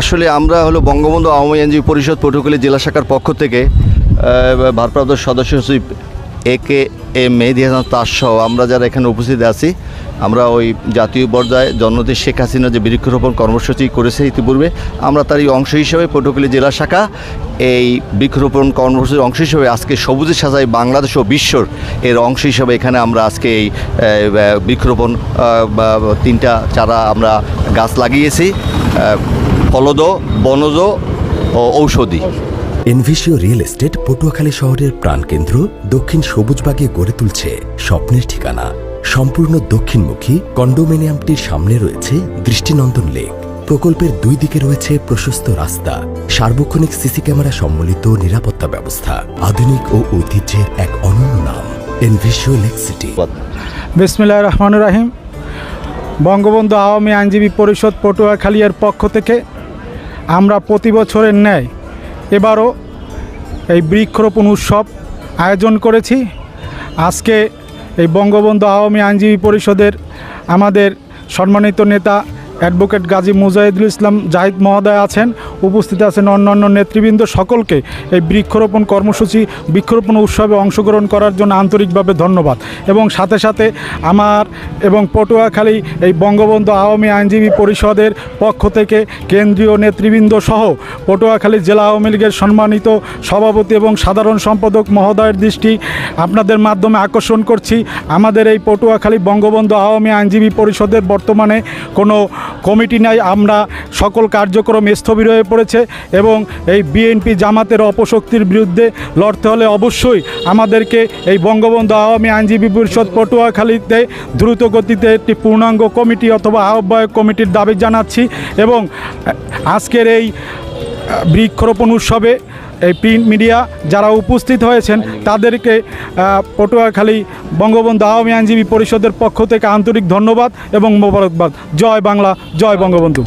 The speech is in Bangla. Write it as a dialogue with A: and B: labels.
A: আসলে আমরা হলো বঙ্গবন্ধু আওয়ামী এনজিও পরিষদ পটুয়াখালী জেলা শাখার পক্ষ থেকে ভারপ্রাপ্ত সদস্য সচিব এ কে এম মেহেদি হাসান তাস সহ আমরা যারা এখানে উপস্থিত আছি, আমরা ওই জাতীয় পর্যায়ে জন্মতে শেখ হাসিনা যে বৃক্ষরোপণ কর্মসূচি করেছে ইতিপূর্বে, আমরা তারই অংশ হিসেবে পটুয়াখালী জেলা শাখা এই বৃক্ষরোপণ কর্মসূচির অংশ হিসেবে আজকে সবুজের সাজাই বাংলাদেশ ও বিশ্বর এর অংশ হিসেবে এখানে আমরা আজকে এই বৃক্ষরোপণ তিনটা চারা আমরা গাছ লাগিয়েছি ফলদ বনজ ও ঔষধি।
B: এনভিশিও রিয়েল এস্টেট পটুয়াখালী শহরের প্রাণকেন্দ্র দক্ষিণ সবুজবাগে গড়ে তুলছে স্বপ্নের ঠিকানা। সম্পূর্ণ দক্ষিণমুখী কন্ডোমিনিয়ামটির সামনে রয়েছে দৃষ্টিনন্দন লেক। প্রকল্পের দুই দিকে রয়েছে প্রশস্ত রাস্তা সার্বক্ষণিক সিসি ক্যামেরা সম্বলিত নিরাপত্তা ব্যবস্থা আধুনিক ও ঐতিহ্যের এক অনন্য নাম এনভিসিও লেক সিটি
C: বিসমিল্লাহ রহমান রাহিম। বঙ্গবন্ধু আওয়ামী আইনজীবী পরিষদ পটুয়াখালীর পক্ষ থেকে আমরা প্রতি বছরের ন্যায় এবারও এই বৃক্ষরোপণ উৎসব আয়োজন করেছি। আজকে এই বঙ্গবন্ধু আওয়ামী আইনজীবী পরিষদের আমাদের সম্মানিত নেতা অ্যাডভোকেট গাজী মুজাহিদুল ইসলাম জাহিদ মহোদয় আছেন। উপস্থিত আছেন অন্যান্য নেতৃবৃন্দ সকলকে। এই বৃক্ষরোপণ কর্মসূচি, বৃক্ষরোপণ উৎসবে অংশগ্রহণ করার জন্য আন্তরিকভাবে ধন্যবাদ। এবং সাথে সাথে আমার এবং পটুয়াখালী এই বঙ্গবন্ধু আওয়ামী আইনজীবী পরিষদের পক্ষ থেকে কেন্দ্রীয় নেতৃবৃন্দ সহ পটুয়াখালী জেলা আওয়ামী লীগের সম্মানিত সভাপতি এবং সাধারণ সম্পাদক মহোদয়ের দৃষ্টি আপনাদের মাধ্যমে আকর্ষণ করছি। আমাদের এই পটুয়াখালী বঙ্গবন্ধু আওয়ামী আইনজীবী পরিষদের বর্তমানে কোনো কমিটি নাই আমরা সকল কার্যক্রম স্থবির হয়ে পড়েছে এবং এই বিএনপি জামাতের অপশক্তির বিরুদ্ধে লড়তে হলে অবশ্যই আমাদেরকে এই বঙ্গবন্ধু আওয়ামী আইনজীবী পরিষদ পটুয়াখালীতে দ্রুত গতিতে একটি পূর্ণাঙ্গ কমিটি অথবা আহ্বায়ক কমিটির দাবি জানাচ্ছি এবং আজকের এই বৃক্ষরোপণ উৎসবে এই প্রিন্ট মিডিয়া যারা উপস্থিত হয়েছেন, তাদেরকে পটুয়াখালী বঙ্গবন্ধু আওয়ামী আইনজীবী পরিষদের পক্ষ থেকে আন্তরিক ধন্যবাদ এবং মোবারকবাদ। জয় বাংলা, জয় বঙ্গবন্ধু।